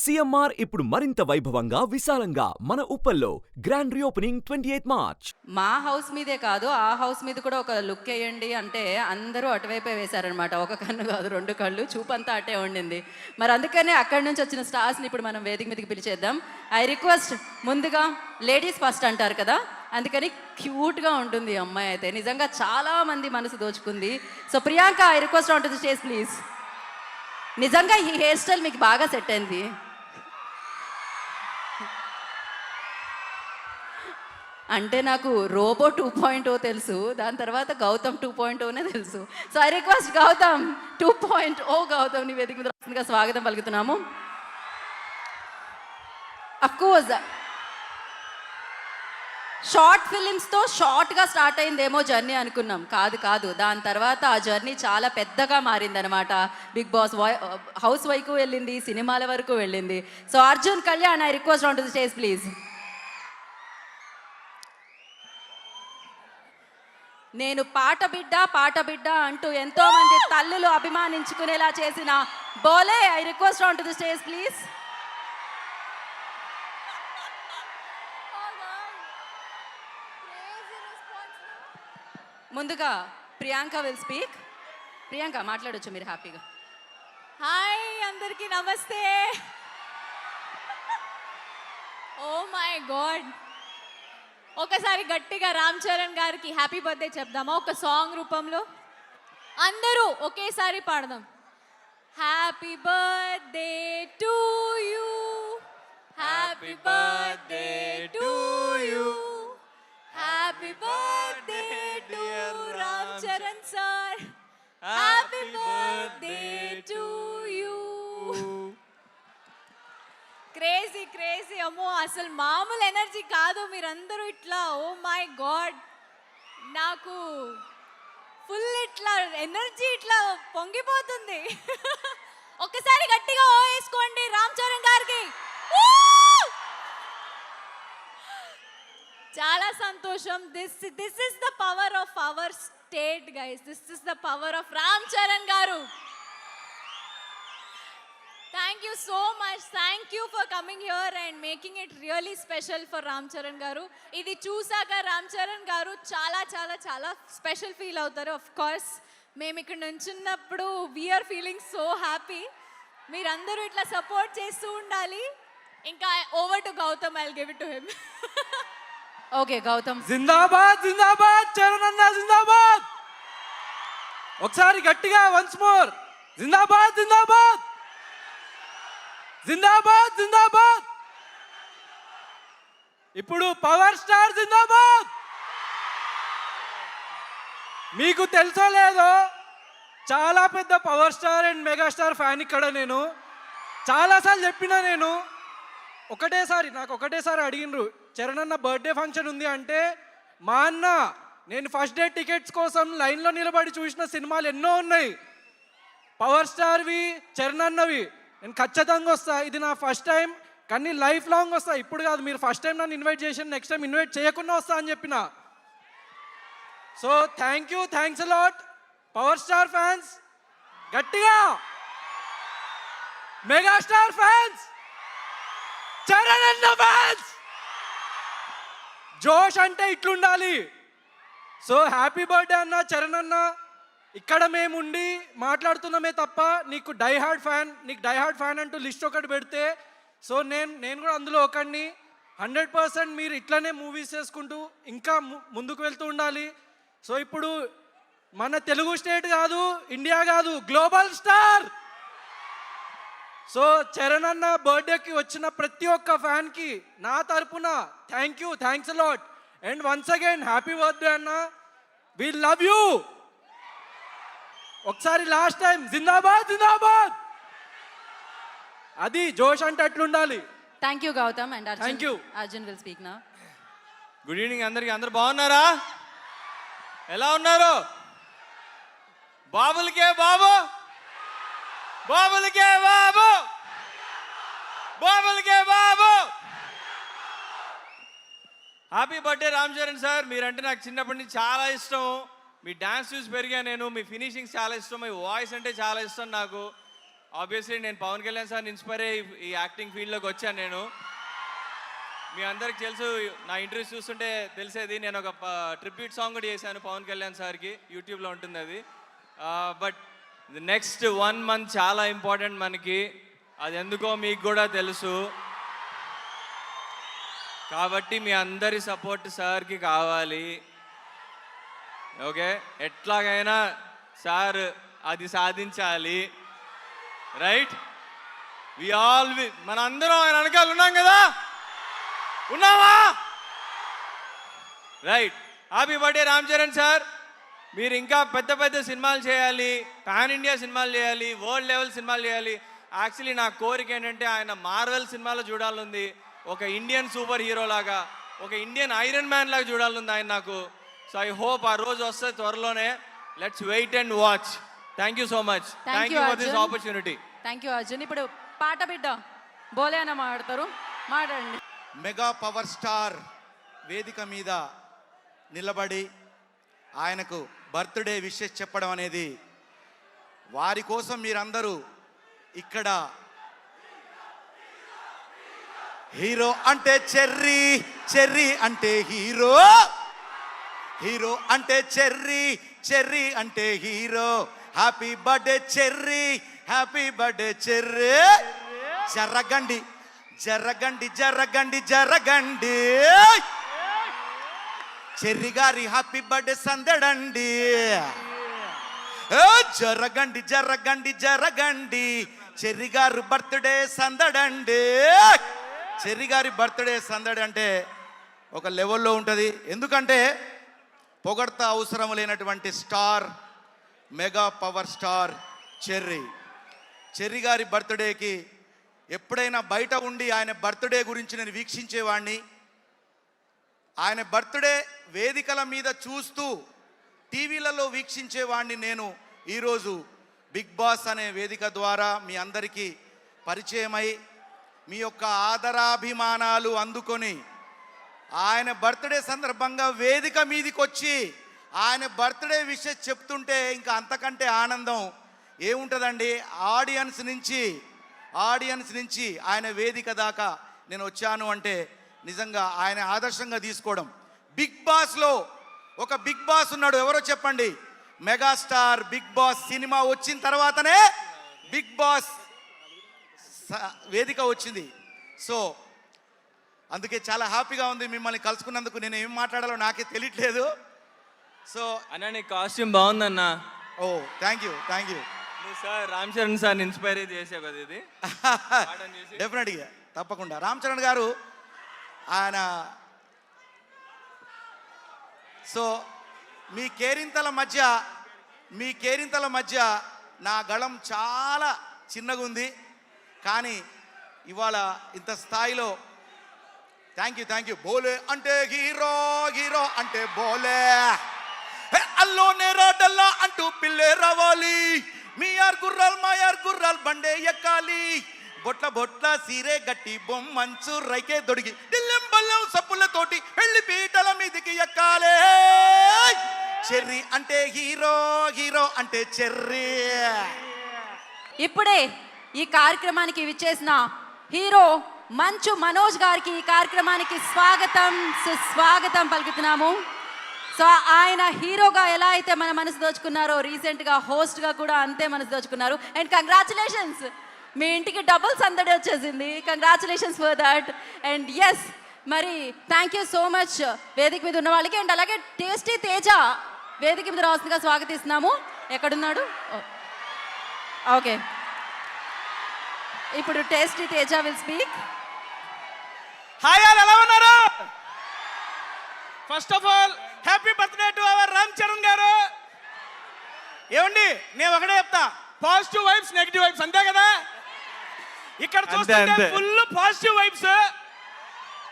CMR ఇప్పుడు మరింత వైభవంగా విశాలంగా మన ఉప్పల్లో grand reopening twenty eighth March. మా హౌస్ మీదే కాదు ఆ హౌస్ మీద కూడా ఒక లుక్ వేయండి అంటే అందరూ అటువైపే వేశారనమాట ఒక కన్ను కాదు రెండు కళ్ళు చూపంతా అటే ఉండింది. మరి అందుకనే అక్కడి నుంచి వచ్చిన స్టార్స్ని ఇప్పుడు మనం వేదిక మీదకి పిలిచేద్దాం. ఐ రిక్వెస్ట్ ముందుగా లేడీస్ ఫస్ట్ అంటారు కదా అందుకని క్యూట్గా ఉంటుంది ఈ అమ్మాయి అయితే. నిజంగా చాలా మంది మనసు దోచుకుంది. So Priyanka I request on to the stage please. నిజంగా ఈ హెయిర్ స్టైల్ మీకు బాగా సెట్ అయింది. అంటే నాకు రోబో టూ పాయింట్ ఓ తెలుసు దాని తర్వాత గౌతమ్ టూ పాయింట్ ఓనే తెలుసు. So I request Gautam two point O గౌతమ్ని వేదిక మీద రాసిందిగా స్వాగతం పలుకుతున్నాము. అఫ్కోర్స్ షార్ట్ ఫిలిమ్స్తో షార్ట్గా స్టార్ట్ అయిందేమో జర్నీ అనుకున్నాం. కాదు కాదు. దాని తర్వాత ఆ జర్నీ చాలా పెద్దగా మారిందనమాట బిగ్ బాస్ వై uh, హౌస్ వైపు వెళ్ళింది సినిమాల వరకు వెళ్ళింది. So Arjun Kalyan I request on to stage please నేను పాట బిడ్డ పాట బిడ్డ అంటూ ఎంతో మంది తల్లులు అభిమానించుకునేలా చేసిన Bole I request on to the stage please. ముందుగా ప్రియాంక విల్ స్పీక్. ప్రియాంక మాట్లాడొచ్చు మీరు హ్యాపీగా. హాయ్ అందరికీ నమస్తే. Oh my God. ఒకసారి గట్టిగా రామ్ చరణ్ గారికి హ్యాపీ బర్త్డే చెప్దామా? ఒక సాంగ్ రూపంలో? అందరూ ఒకేసారి పాడదాం. Happy birthday to you. Happy birthday to you. Happy birthday to Ram Charan sir. Happy birthday to crazy crazy. అమ్మో అసలు మామూలు ఎనర్జీ కాదు. మీరందరూ ఇట్లా ఓ మై గాడ్. నాకు ఫుల్ ఇట్లా ఎనర్జీ ఇట్లా పొంగిపోతుంది. ఒక్కసారి గట్టిగా ఓ వేసుకోండి రామ్ చరణ్ గారికి. చాలా సంతోషం. This this is the power of our state guys this is the power of Ram Charan garu. Thank you so much thank you for coming here and making it really special for Ram Charan garu ఇది చూసాక రామ్ చరణ్ గారు చాలా చాలా చాలా special feel అవుతారు. Of course మేము ఇక్కడ నుంచున్నప్పుడు వీఆర్ ఫీలింగ్ సో హ్యాపీ మీరందరూ ఇట్లా సపోర్ట్ చేస్తూ ఉండాలి. ఇంకా over to Gautam I'll give it to him okay Gautam జిందాబాద్ జిందాబాద్ చరణ్ అన్న జిందాబాద్. ఒకసారి గట్టిగా వన్స్ మోర్ జిందాబాద్ జిందాబాద్. జిందాబాద్ జిందాబాద్. ఇప్పుడు పవర్ స్టార్ జిందాబాద్. మీకు తెలుసో లేదో చాలా పెద్ద power star and megastar fan ఇక్కడ నేను. చాలాసార్లు చెప్పిన నేను. ఒకటేసారి నాకు ఒకటేసారి అడిగినరు చరణ్ అన్న బర్త్డే ఫంక్షన్ ఉంది అంటే మా అన్న నేను ఫస్ట్ డే టికెట్స్ కోసం లైన్లో నిలబడి చూసిన సినిమాలు ఎన్నో ఉన్నాయి. పవర్ స్టార్వి చరణ్ అన్నవి నేను ఖచ్చితంగా వస్తా. ఇది నా ఫస్ట్ టైం కానీ లైఫ్ లాంగ్ వస్తా. ఇప్పుడు కాదు మీరు ఫస్ట్ టైం నన్ను ఇన్వైట్ చేసి నెక్స్ట్ టైం ఇన్వైట్ చేయకుండా వస్తా అని చెప్పిన. So thank you thanks a lot power star fans గట్టిగా. మెగాస్టార్ ఫ్యాన్స్ చరణ్ ఫ్యాన్స్ జోష్ అంటే ఇట్లుండాలి. సో హ్యాపీ బర్త్డే అన్న చరణ్ అన్నా ఇక్కడ మేము ఉండి మాట్లాడుతున్నామే తప్ప నీకు డైహార్డ్ ఫ్యాన్ నీకు డైహార్డ్ ఫ్యాన్ అంటూ లిస్ట్ ఒకటి పెడితే సో నేను నేను కూడా అందులో ఒకడిని. హండ్రెడ్ పర్సెంట్ మీరు ఇట్లనే మూవీస్ చేసుకుంటూ ఇంకా ముందుకు వెళ్తూ ఉండాలి. సో ఇప్పుడు మన తెలుగు స్టేట్ కాదు ఇండియా కాదు గ్లోబల్ స్టార్! సో చరణ్ అన్న బర్త్డేకి వచ్చిన ప్రతి ఒక్క ఫ్యాన్కి నా తరపున thank you thanks a lot and once again happy birthday అన్న. వి లవ్ యూ ఒకసారి లాస్ట్ టైం జిందాబాద్ జిందాబాద్! అది జోష్ అంటే అట్లుండాలి. Thank you Gautam and Thank Arjun you. Arjun will speak నా గుడ్ ఈవినింగ్ అందరికి. అందరు బాగున్నారా? ఎలా ఉన్నారు? బాబులకే బాబు! బాబులకే బాబు! బాబులకే బాబు! Happy birthday Ram Charan sir మీరంటే నాకు చిన్నప్పటి నుంచి చాలా ఇష్టం. మీ డ్యాన్స్ చూసి పెరిగా నేను మీ ఫినిషింగ్ చాలా ఇష్టం మీ వాయిస్ అంటే చాలా ఇష్టం నాకు. ఆబ్వియస్లీ నేను పవన్ కళ్యాణ్ సార్ ఇన్స్పైర్ అయ్యి ఈ యాక్టింగ్ ఫీల్డ్లోకి వచ్చాను నేను. మీ అందరికి తెలుసు నా ఇంటర్వ్యూస్ చూస్తుంటే తెలిసేది నేను ఒక ట్రిబ్యూట్ సాంగ్ కూడా చేశాను పవన్ కళ్యాణ్ సార్కి. యూట్యూబ్లో ఉంటుంది అది. బట్ నెక్స్ట్ వన్ మంత్ చాలా ఇంపార్టెంట్ మనకి. అది ఎందుకో మీకు కూడా తెలుసు. కాబట్టి మీ అందరి సపోర్ట్ సార్కి కావాలి. ఓకే? ఎట్లాగైనా సార్ అది సాధించాలి. రైట్? వి ఆల్ మన అందరం ఆయన వెనకాల ఉన్నాం కదా? ఉన్నావా? Right. Happy birthday Ram Charan sir. మీరు ఇంకా పెద్ద పెద్ద సినిమాలు చేయాలి పాన్ ఇండియా సినిమాలు చేయాలి వరల్డ్ లెవెల్ సినిమాలు చేయాలి. యాక్చువల్లీ నా కోరిక ఏంటంటే ఆయన మార్వెల్ సినిమాలో చూడాలనుంది. ఒక ఇండియన్ సూపర్ హీరో లాగా ఒక ఇండియన్ ఐరన్ మ్యాన్ లాగా చూడాలనుంది ఆయన నాకు. సో ఐ హోప్ ఆ రోజు వస్తే త్వరలోనే. Let's wait and watch thank you so much thank you for this. Opportunity thank you Arjun ఇప్పుడు పాట బిడ్డ బోలే అన్న మాట్లాడతారు. మాట్లాడండి. మెగా పవర్ స్టార్ వేదిక మీద నిలబడి ఆయనకు బర్త్డే విషెస్ చెప్పడం అనేది వారి కోసం మీరందరూ ఇక్కడ హీరో అంటే చెర్రీ చెర్రీ అంటే హీరో. హీరో అంటే చెర్రీ చెర్రీ అంటే hero. Happy birthday Cherry. Happy birthday Cherry. జరగండి జరగండి జరగండి జరగండి. చెర్రి గారి హ్యాపీ బర్త్డే సందడండి. జరగండి జరగండి జరగండి. చెర్రి గారు బర్త్డే సందడండి. చెర్రి గారి బర్త్డే సందడి అంటే ఒక లెవెల్లో ఉంటుంది. ఎందుకంటే పొగడ్త అవసరం లేనటువంటి star mega power star Cherry. Cherry గారి బర్త్డేకి ఎప్పుడైనా బయట ఉండి ఆయన బర్త్డే గురించి నేను వీక్షించేవాడిని ఆయన బర్త్డే వేదికల మీద చూస్తూ టీవీలలో వీక్షించేవాడిని నేను ఈరోజు. బిగ్ బాస్ అనే వేదిక ద్వారా మీ అందరికీ పరిచయమై మీ యొక్క ఆదరాభిమానాలు అందుకొని ఆయన బర్త్డే సందర్భంగా వేదిక మీదికి వచ్చి ఆయన బర్త్డే విషయం చెప్తుంటే ఇంకా అంతకంటే ఆనందం ఏముంటుందండి? ఆడియన్స్ నుంచి ఆడియన్స్ నుంచి ఆయన వేదిక దాకా నేను వచ్చాను అంటే నిజంగా ఆయన ఆదర్శంగా తీసుకోవడం. బిగ్ బాస్లో ఒక బిగ్ బాస్ ఉన్నాడు. ఎవరో చెప్పండి? మెగాస్టార్ బిగ్ బాస్ సినిమా వచ్చిన తర్వాతనే బిగ్ బాస్ స- వేదిక వచ్చింది. సో అందుకే చాలా హ్యాపీగా ఉంది మిమ్మల్ని కలుసుకున్నందుకు. నేను ఏం మాట్లాడాలో నాకే తెలియట్లేదు. సో అన్న నీ కాస్ట్యూమ్ బాగుందన్నా. ఓ thank you thank you sir Ram Charan sir inspire చేసావు కదా ఇది. డెఫినెట్గా తప్పకుండా. రామ్ చరణ్ గారు ఆయన సో మీ కేరింతల మధ్య మీ కేరింతల మధ్య నా గళం చాలా చిన్నగా ఉంది కానీ ఇవాళ ఇంత స్థాయిలో thank you thank you Bole అంటే హీరో హీరో అంటే బోలే అల్లోనే రాడల్లా అంటూ పిల్లే రావాలి మీ ఆర్ గుర్రాల్ మా యార్ గుర్రాల్ బండే ఎక్కాలి బొట్ల బొట్ల సీరే గట్టి బొమ్మంచు రైకే దొడిగి దిల్లెం బల్లం సప్పులతోటి పెళ్ళి పీటల మీదికి ఎక్కాలే చెర్రీ అంటే హీరో హీరో అంటే చెర్రీ ఇప్పుడే ఈ కార్యక్రమానికి విచ్చేసిన హీరో మంచు మనోజ్ గారికి ఈ కార్యక్రమానికి స్వాగతం సుస్వాగతం పలుకుతున్నాము. సో ఆయన హీరోగా ఎలా అయితే మన మనసు దోచుకున్నారో రీసెంట్గా హోస్ట్గా కూడా అంతే మనసు దోచుకున్నారు. And congratulations! మీ ఇంటికి డబుల్ సందడి వచ్చేసింది. Congratulations for that. And yes మరి థ్యాంక్ యూ సో మచ్ వేదిక మీద ఉన్న వాళ్ళకి అండ్ అలాగే టేస్టీ తేజ వేదిక మీద రాస్తుందిగా స్వాగతిస్తున్నాము. ఎక్కడున్నాడు? ఓ. ఓకే. ఇప్పుడు tasty Teja will speak. Hi all ఎలా ఉన్నారు? First of all happy birthday to our Ram Charan garu. ఏమండి నేను ఒకటే చెప్తా పాజిటివ్ వైబ్స్ నెగిటివ్ వైబ్స్ అంతే కదా? ఇక్కడ చూస్తుంటే. ఫుల్ పాజిటివ్ వైబ్స్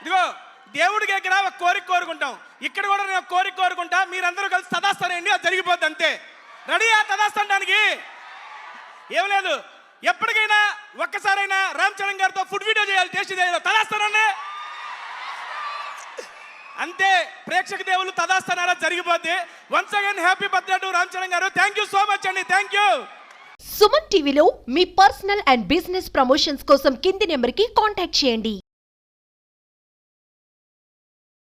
ఇదిగో దేవుడి దగ్గర ఒక కోరిక కోరుకుంటాం. ఇక్కడ కూడా నేను కోరిక కోరుకుంటా మీరందరూ కలిసి తదాస్తానండి అది జరిగిపోద్ది అంతే. రెడీ ఆ తదాస్తానికి ఏం లేదు. ఎప్పటికైనా ఒక్కసారైనా రామ్ చరణ్ గారితో ఫుడ్ వీడియో చేయాలి టేస్ట్ చేయాలి తదాస్తానండి అంతే ప్రేక్షక దేవులు తదాస్తనారా జరిగిపోద్ది. Once again happy birthday to Ram Charan garu. Thank you so much అండి. థ్యాంక్ యూ సుమన్ టీవీలో మీ పర్సనల్ అండ్ బిజినెస్ ప్రమోషన్స్ కోసం కింది నెంబర్కి కాంటాక్ట్ చేయండి.